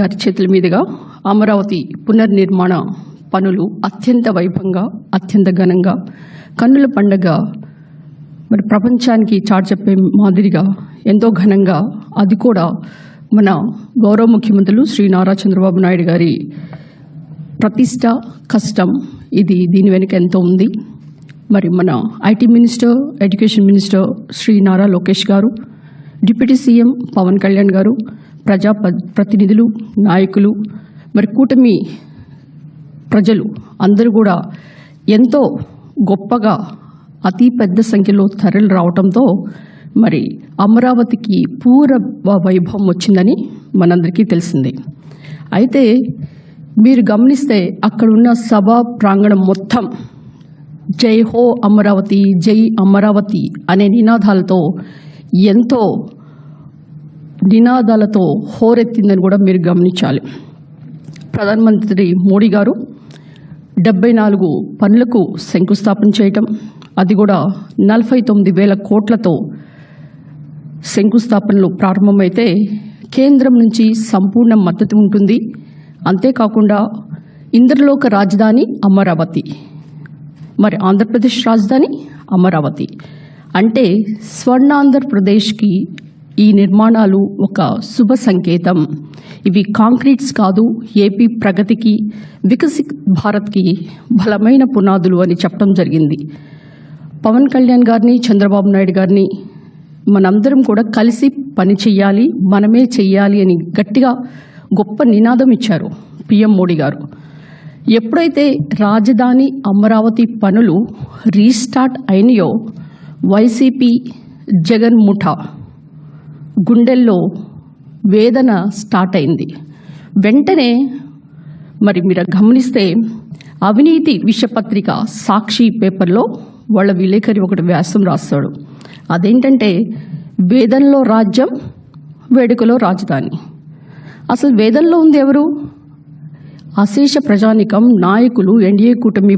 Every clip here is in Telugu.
గారి చేతుల మీదుగా అమరావతి పునర్నిర్మాణ పనులు అత్యంత వైభవంగా అత్యంత ఘనంగా కన్నుల పండగ మరి ప్రపంచానికి చాటు చెప్పే మాదిరిగా ఎంతో ఘనంగా అది కూడా మన గౌరవ ముఖ్యమంత్రులు శ్రీ నారా చంద్రబాబు నాయుడు గారి ప్రతిష్ట కష్టం. ఇది దీని వెనుక ఎంతో ఉంది. మరి మన IT minister education minister Shri Nara Lokesh గారు డిప్యూటీ సీఎం పవన్ కళ్యాణ్ గారు ప్రజా ప్రతినిధులు నాయకులు మరి కూటమి ప్రజలు అందరూ కూడా ఎంతో గొప్పగా అతి పెద్ద సంఖ్యలో తరలి రావటంతో మరి అమరావతికి పూర వైభవం వచ్చిందని మనందరికీ తెలిసిందే. అయితే మీరు గమనిస్తే అక్కడున్న సభా ప్రాంగణం మొత్తం జై హో అమరావతి జై అమరావతి అనే నినాదాలతో ఎంతో నినాదాలతో హోరెత్తిందని కూడా మీరు గమనించాలి. ప్రధానమంత్రి మోడీ గారు డెబ్బై నాలుగు పనులకు శంకుస్థాపన చేయటం అది కూడా నలభై తొమ్మిది వేల కోట్లతో శంకుస్థాపనలు ప్రారంభమైతే కేంద్రం నుంచి సంపూర్ణ మద్దతు ఉంటుంది. అంతేకాకుండా ఇంద్రలోక రాజధాని అమరావతి మరి ఆంధ్రప్రదేశ్ రాజధాని అమరావతి. అంటే స్వర్ణాంధ్రప్రదేశ్కి ఈ నిర్మాణాలు ఒక శుభ సంకేతం. ఇవి కాంక్రీట్స్ కాదు ఏపీ ప్రగతికి వికసిత్ భారత్కి బలమైన పునాదులు అని చెప్పడం జరిగింది. పవన్ కళ్యాణ్ గారిని చంద్రబాబు నాయుడు గారిని మనందరం కూడా కలిసి పని చెయ్యాలి మనమే చెయ్యాలి అని గట్టిగా గొప్ప నినాదం ఇచ్చారు పిఎం మోడీ గారు. ఎప్పుడైతే రాజధాని అమరావతి పనులు రీస్టార్ట్ అయినాయో వైసీపీ జగన్ ముఠా గుండెల్లో వేదన స్టార్ట్ అయింది. వెంటనే మరి మీరు గమనిస్తే అవినీతి విషపత్రిక సాక్షి పేపర్లో వాళ్ళ విలేకరి ఒకటి వ్యాసం రాస్తాడు. అదేంటంటే వేదంలో రాజ్యం వేడుకలో రాజధాని. అసలు వేదంలో ఉంది ఎవరు? అశేష ప్రజానికం నాయకులు ఎన్డీఏ కూటమి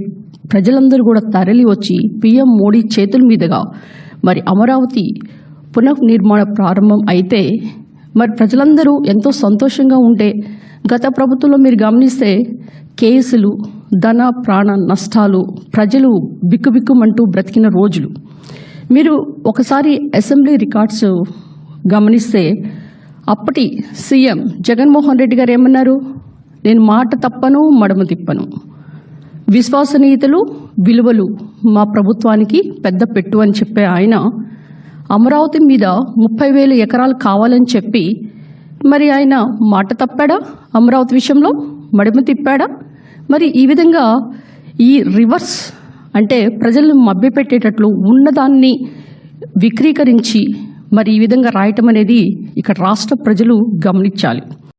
ప్రజలందరూ కూడా తరలి వచ్చి పీఎం మోడీ చేతుల మీదుగా మరి అమరావతి పునఃనిర్మాణ ప్రారంభం అయితే మరి ప్రజలందరూ ఎంతో సంతోషంగా ఉంటే గత ప్రభుత్వంలో మీరు గమనిస్తే కేసులు ధన ప్రాణ నష్టాలు ప్రజలు బిక్కుబిక్కుమంటూ బ్రతికిన రోజులు. మీరు ఒకసారి అసెంబ్లీ రికార్డ్స్ గమనిస్తే అప్పటి సీఎం జగన్మోహన్ రెడ్డి గారు ఏమన్నారు? నేను మాట తప్పను మడమ తిప్పను. విశ్వసనీయతలు విలువలు మా ప్రభుత్వానికి పెద్ద పెట్టు అని చెప్పే ఆయన అమరావతి మీద ముప్పై వేల ఎకరాలు కావాలని చెప్పి మరి ఆయన మాట తప్పాడా? అమరావతి విషయంలో మడిమ తిప్పాడా? మరి ఈ విధంగా ఈ రివర్స్ అంటే ప్రజలను మభ్యపెట్టేటట్లు ఉన్నదాన్ని విక్రీకరించి మరి ఈ విధంగా రాయటం అనేది ఇక్కడ రాష్ట్ర ప్రజలు గమనించాలి.